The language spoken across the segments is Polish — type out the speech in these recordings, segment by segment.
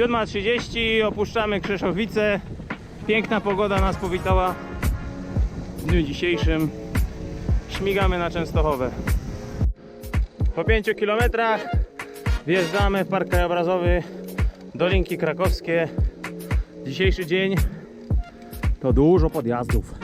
7.30 opuszczamy Krzeszowice. Piękna pogoda nas powitała w dniu dzisiejszym. Śmigamy na Częstochowę. Po 5 kilometrach wjeżdżamy w Park Krajobrazowy Dolinki Krakowskie. Dzisiejszy dzień to dużo podjazdów.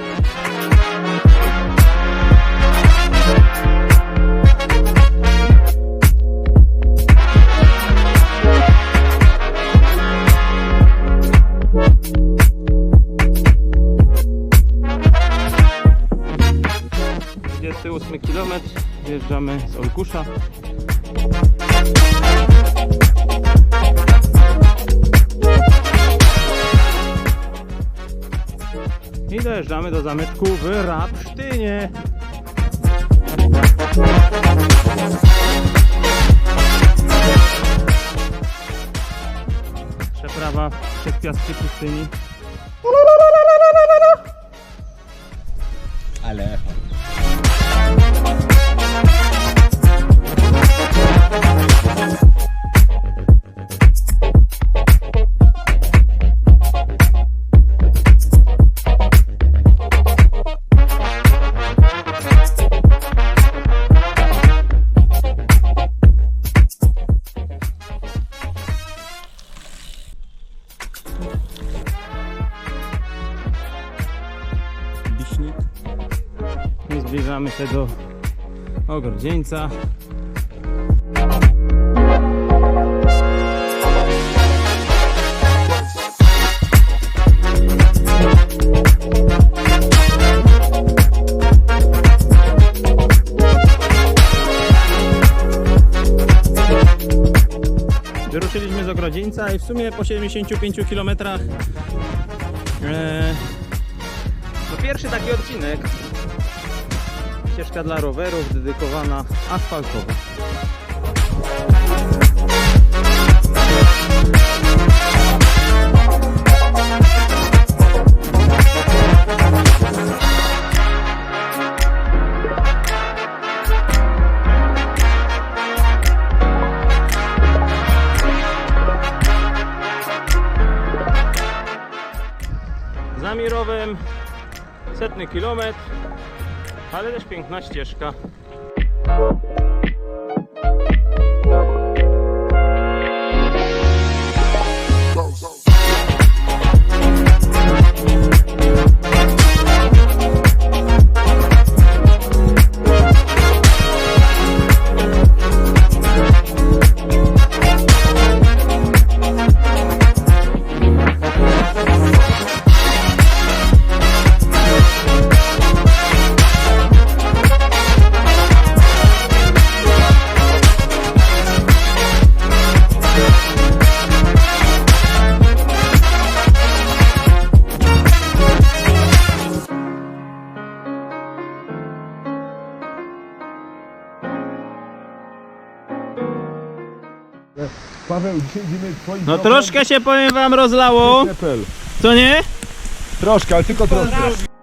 Ósmy kilometr, wjeżdżamy z Olkusza. I dojeżdżamy do zameczku w Rapsztynie. Przeprawa przez piastki pustyni. Wiśnik. I zbliżamy się do ogrodzieńca. Wyruszyliśmy z ogrodzieńca i w sumie po 75 km e, pierwszy taki odcinek. Ścieżka dla rowerów dedykowana asfaltowo. Za Mirowem setny kilometr, ale też piękna ścieżka. Paweł, dzisiaj idziemy twoim No troszkę się powiem wam rozlało, co nie? Troszkę, ale tylko troszkę.